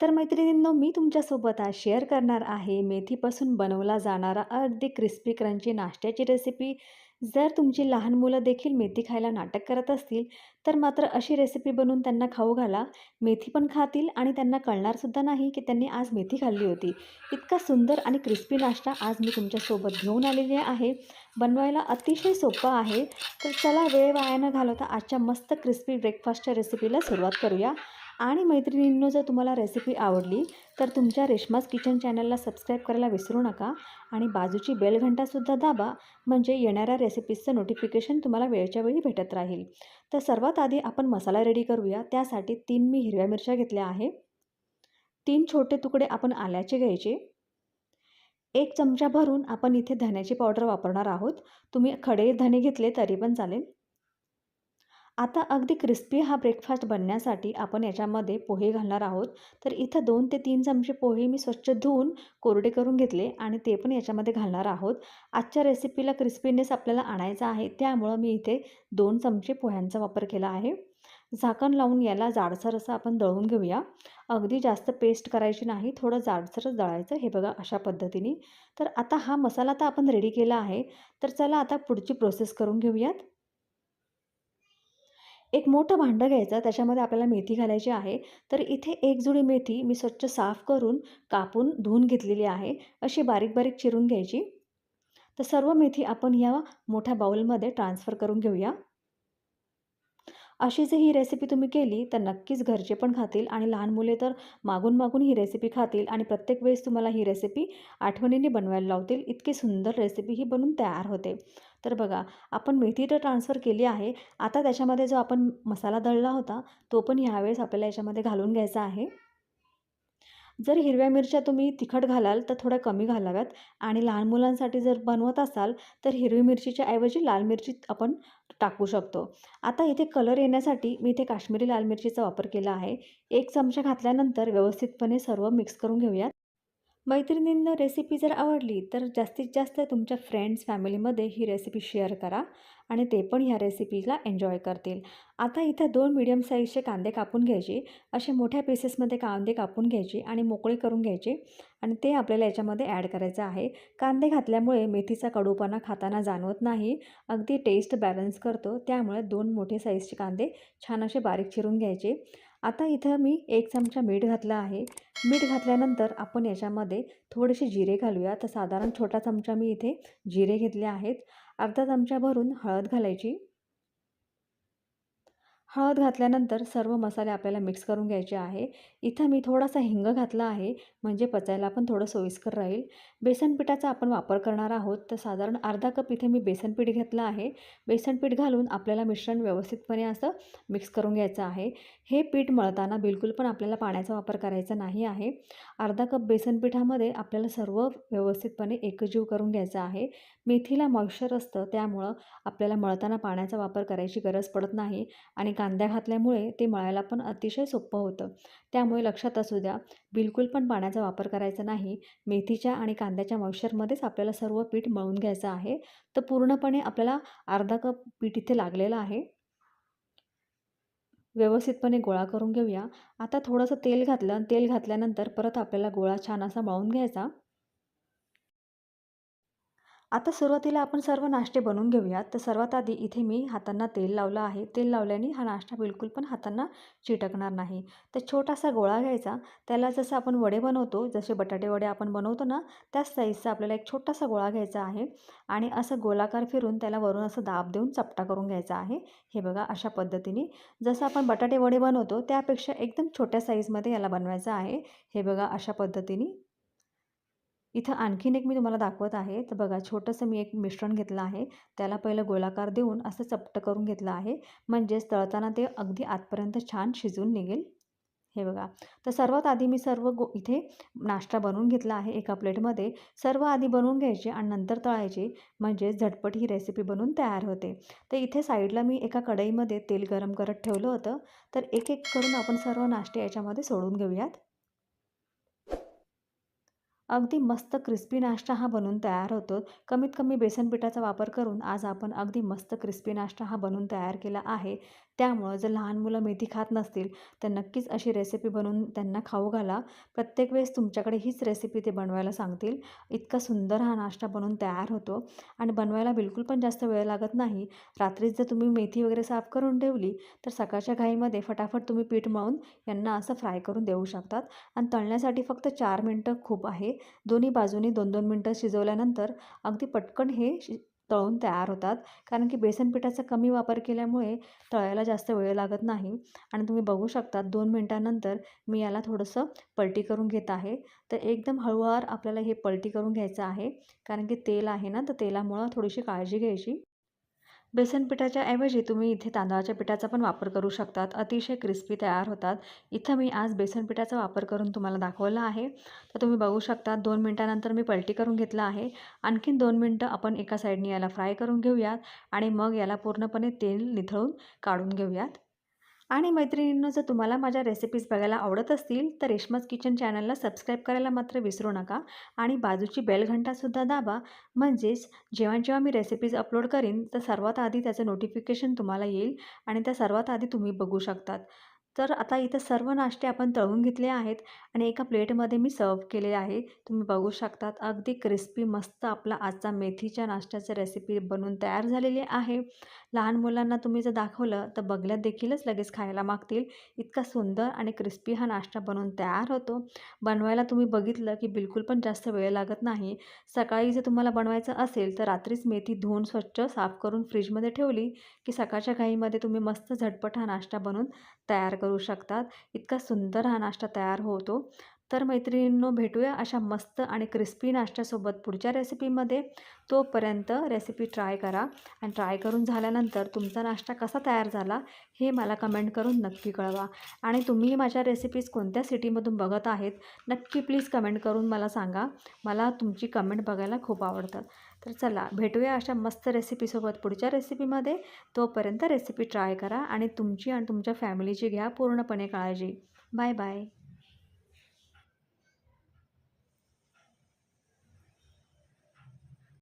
तर मैत्रिणींनो मी तुमच्यासोबत आज शेअर करणार आहे मेथीपासून बनवला जाणारा अगदी क्रिस्पी क्रंची नाश्त्याची रेसिपी. जर तुमची लहान मुलं देखील मेथी खायला नाटक करत असतील तर मात्र अशी रेसिपी बनवून त्यांना खाऊ घाला. मेथी पण खातील आणि त्यांना कळणारसुद्धा नाही की त्यांनी आज मेथी खाल्ली होती. इतका सुंदर आणि क्रिस्पी नाश्ता आज मी तुमच्यासोबत घेऊन आलेली आहे. बनवायला अतिशय सोपं आहे. तर चला वेळ वाया न घालवता आजच्या मस्त क्रिस्पी ब्रेकफास्टच्या रेसिपीला सुरुवात करूया. आणि मैत्रिणींनो जर तुम्हाला रेसिपी आवडली तर तुमच्या रेश्मास किचन चॅनलला सबस्क्राईब करायला विसरू नका आणि बाजूची बेल घंटासुद्धा दाबा म्हणजे येणाऱ्या रेसिपीजचं नोटिफिकेशन तुम्हाला वेळच्या वेळी भेटत राहील. तर सर्वात आधी आपण मसाला रेडी करूया. त्यासाठी तीन मी हिरव्या मिरच्या घेतल्या आहे. तीन छोटे तुकडे आपण आल्याचे घ्यायचे. एक चमचा भरून आपण इथे धण्याची पावडर वापरणार आहोत. तुम्ही खडे धणे घेतले तरी पण चालेल. आता अगदी क्रिस्पी हा ब्रेकफास्ट बनण्यासाठी आपण याच्यामध्ये पोहे घालणार आहोत. तर इथं दोन ते तीन चमचे पोहे मी स्वच्छ धुवून कोरडे करून घेतले आणि ते पण याच्यामध्ये घालणार आहोत. आजच्या रेसिपीला क्रिस्पीनेस आपल्याला आणायचा आहे त्यामुळं मी इथे दोन चमचे पोह्यांचा वापर केला आहे. झाकण लावून याला जाडसर असं आपण दळून घेऊया. अगदी जास्त पेस्ट करायची नाही थोडं जाडसरच दळायचं हे बघा अशा पद्धतीने. तर आता हा मसाला तर आपण रेडी केला आहे. तर चला आता पुढची प्रोसेस करून घेऊयात. एक मोठं भांडं घ्यायचं त्याच्यामध्ये आपल्याला मेथी घालायची आहे. तर इथे एक जुडी मेथी मी स्वच्छ साफ करून कापून धुवून घेतलेली आहे. अशी बारीक बारीक चिरून घ्यायची. तर सर्व मेथी आपण या मोठ्या बाउलमध्ये ट्रान्सफर करून घेऊया. अशी जर ही रेसिपी तुम्ही केली तर नक्कीच घरचे पण खातील आणि लहान मुले तर मागून मागून ही रेसिपी खातील आणि प्रत्येक वेळेस तुम्हाला ही रेसिपी आठवणीने बनवायला लावतील. इतकी सुंदर रेसिपी ही बनून तयार होते. तर बघा आपण मेथी तर ट्रान्सफर केली आहे. आता त्याच्यामध्ये जो आपण मसाला दळला होता तो पण ह्यावेळेस आपल्याला याच्यामध्ये घालून घ्यायचा आहे. जर हिरव्या मिरच्या तुम्ही तिखट घालाल तर थोड्या कमी घालाव्यात. आणि लहान मुलांसाठी जर बनवत असाल तर हिरवी मिरचीच्या ऐवजी लाल मिरची आपण टाकू शकतो. आता इथे कलर येण्यासाठी मी इथे काश्मीरी लाल मिरचीचा वापर केला आहे. एक चमचा घातल्यानंतर व्यवस्थितपणे सर्व मिक्स करून घेऊयात. मैत्रिणींना रेसिपी जर आवडली तर जास्तीत जास्त तुमच्या फ्रेंड्स फॅमिलीमध्ये ही रेसिपी शेअर करा आणि ते पण ह्या रेसिपीला एन्जॉय करतील. आता इथं दोन मिडियम साईजचे कांदे कापून घ्यायचे. असे मोठ्या पीसेसमध्ये कांदे कापून घ्यायचे आणि मोकळे करून घ्यायचे आणि ते आपल्याला याच्यामध्ये ॲड करायचं आहे. कांदे घातल्यामुळे मेथीचा कडूपणा खाताना जाणवत नाही. अगदी टेस्ट बॅलन्स करतो. त्यामुळे दोन मोठे साईजचे कांदे छान असे बारीक चिरून घ्यायचे. आता इथं मी एक चमचा मीठ घातला आहे. मीठ घातल्यानंतर आपण याच्यामध्ये थोडेसे जिरे घालूया. तर साधारण छोटा चमचा मी इथे जिरे घेतले आहेत. अर्धा चमचा भरून हळद घालायची. हळद घातल्यानंतर सर्व मसाले आपल्याला मिक्स करून घ्यायचे आहे. इथं मी थोडासा हिंग घातला आहे म्हणजे पचायला पण थोडं सोयीस्कर राहील. बेसन पिठाचा आपण वापर करणार आहोत तर साधारण अर्धा कप इथे मी बेसन पीठ घेतलं आहे. बेसन पीठ घालून आपल्याला मिश्रण व्यवस्थितपणे असं मिक्स करून घ्यायचं आहे. हे पीठ मळताना बिलकुल पण आपल्याला पाण्याचा वापर करायचा नाही आहे. अर्धा कप बेसन पिठामध्ये आपल्याला सर्व व्यवस्थितपणे एकजीव करून घ्यायचं आहे. मेथीला मॉइश्चर असतं त्यामुळं आपल्याला मळताना पाण्याचा वापर करायची गरज पडत नाही. आणि कांद्या घातल्यामुळे ते मळायला पण अतिशय सोपं होतं. त्यामुळे लक्षात असू द्या बिलकुल पण पाण्याचा वापर करायचा नाही. मेथीच्या आणि कांद्याच्या मॉइश्चरमध्येच आपल्याला सर्व पीठ मळून घ्यायचं आहे. तर पूर्णपणे आपल्याला अर्धा कप पीठ इथे लागलेलं आहे. व्यवस्थितपणे गोळा करून घेऊया. आता थोडंसं तेल घातलं तेल घातल्यानंतर परत आपल्याला गोळा छान असा मळून घ्यायचा. आता सुरुवातीला आपण सर्व नाश्ते बनवून घेऊयात. तर सर्वात आधी इथे मी हातांना तेल लावलं आहे. तेल लावल्याने हा नाश्ता बिलकुल पण हातांना चिटकणार नाही. तर छोटासा गोळा घ्यायचा. त्याला जसं आपण वडे बनवतो जसे बटाटे वडे आपण बनवतो ना त्याच साईजचा आपल्याला एक छोटासा गोळा घ्यायचा आहे आणि असं गोलाकार फिरून त्याला वरून असं दाब देऊन चपटा करून घ्यायचा आहे. हे बघा अशा पद्धतीने. जसं आपण बटाटे वडे बनवतो त्यापेक्षा एकदम छोट्या साईजमध्ये याला बनवायचं आहे. हे बघा अशा पद्धतीने. इथं आणखीन एक मी तुम्हाला दाखवत आहे. तर बघा छोटंसं मी एक मिश्रण घेतलं आहे. त्याला पहिलं गोलाकार देऊन असं चपटं करून घेतलं आहे. म्हणजेच तळताना ते अगदी आतपर्यंत छान शिजून निघेल. हे बघा. तर सर्वात आधी मी सर्व गो इथे नाश्ता बनवून घेतला आहे एका प्लेटमध्ये. सर्व आधी बनवून घ्यायचे आणि नंतर तळायचे. म्हणजे झटपट ही रेसिपी बनवून तयार होते. तर इथे साईडला मी एका कढईमध्ये तेल गरम करत ठेवलं होतं. तर एक एक करून आपण सर्व नाश्ते याच्यामध्ये सोडून घेऊयात. अगदी मस्त क्रिस्पी नाश्ता हा बनवून तयार होतो. कमीत कमी बेसन पिठाचा वापर करून आज आपण अगदी मस्त क्रिस्पी नाश्ता हा बनवून तयार केला आहे. त्यामुळं जर लहान मुलं मेथी खात नसतील तर नक्कीच अशी रेसिपी बनवून त्यांना खाऊ घाला. प्रत्येक वेळेस तुमच्याकडे हीच रेसिपी ते बनवायला सांगतील. इतका सुंदर हा नाश्ता बनवून तयार होतो. आणि बनवायला बिलकुल पण जास्त वेळ लागत नाही. रात्रीच जर तुम्ही मेथी वगैरे साफ करून ठेवली तर सकाळच्या घाईमध्ये फटाफट तुम्ही पीठ मळून यांना असं फ्राय करून देऊ शकतात. आणि तळण्यासाठी फक्त चार मिनटं खूप आहे. दोन्ही बाजूनी दोन दोन मिनटं शिजवल्यानंतर अगदी पटकन हे शि तळून तयार होतात. कारण की बेसन पिठाचा कमी वापर केल्यामुळे तळायला जास्त वेळ लागत नाही. आणि तुम्ही बघू शकता दोन मिनटानंतर मी याला थोडंसं पलटी करून घेत आहे. तर एकदम हळूवार आपल्याला हे पलटी करून घ्यायचं आहे. कारण की तेल आहे ना तर तेलामुळं थोडीशी काळजी घ्यायची. बेसन पिठाच्या ऐवजी तुम्ही इथे तांदळाच्या पिठाचा पण वापर करू शकतात. अतिशय क्रिस्पी तयार होतात. इथं मी आज बेसन पिठाचा वापर करून तुम्हाला दाखवला आहे. तर तुम्ही बघू शकता दोन मिनटानंतर मी पलटी करून घेतला आहे. आणखीन दोन मिनटं आपण एका साईडने याला फ्राय करून घेऊयात आणि मग याला पूर्णपणे तेल निथळून काढून घेऊयात. आणि मैत्रिणींनो जर तुम्हाला माझ्या रेसिपीज बघायला आवडत असतील तर रेश्माज किचन चॅनलला सबस्क्राईब करायला मात्र विसरू नका आणि बाजूची बेल घंटासुद्धा दाबा. म्हणजेच जेव्हा जेव्हा मी रेसिपीज अपलोड करीन तर सर्वात आधी त्याचं नोटिफिकेशन तुम्हाला येईल आणि त्या सर्वात आधी तुम्ही बघू शकतात. तर आता इथं सर्व नाश्ते आपण तळून घेतले आहेत आणि एका प्लेटमध्ये मी सर्व केले आहे. तुम्ही बघू शकतात अगदी क्रिस्पी मस्त आपला आजचा मेथीच्या नाश्त्याची रेसिपी बनवून तयार झालेली आहे. लहान मुलांना तुम्ही जर दाखवलं तर बघल्यात देखीलच लगेच खायला मागतील. इतका सुंदर आणि क्रिस्पी हा नाश्ता बनवून तयार होतो. बनवायला तुम्ही बघितलं की बिलकुल पण जास्त वेळ लागत नाही. सकाळी जर तुम्हाला बनवायचं असेल तर रात्रीच मेथी धुवून स्वच्छ साफ करून फ्रीजमध्ये ठेवली की सकाळच्या घाईमध्ये तुम्ही मस्त झटपट हा नाश्ता बनवून तयार करू शकतात. इतका सुंदर हा नाश्ता तयार होतो. तर मैत्रिणींनो भेटूया अशा मस्त आणि क्रिस्पी नाश्त्यासोबत पुढच्या रेसिपीमध्ये तोपर्यंत रेसिपी ट्राय करा आणि ट्राय करून झाल्यानंतर तुमचा नाश्ता कसा तयार झाला हे मला कमेंट करून नक्की कळवा. आणि तुम्ही माझ्या रेसिपीज कोणत्या सिटीमधून बघत आहेत नक्की प्लीज कमेंट करून मला सांगा. मला तुमची कमेंट बघायला खूप आवडतं. तर चला भेटूया अशा मस्त रेसिपीसोबत पुढच्या रेसिपीमध्ये तोपर्यंत रेसिपी ट्राय करा आणि तुमची आणि तुमच्या फॅमिलीची घ्या पूर्णपणे काळजी. Bye bye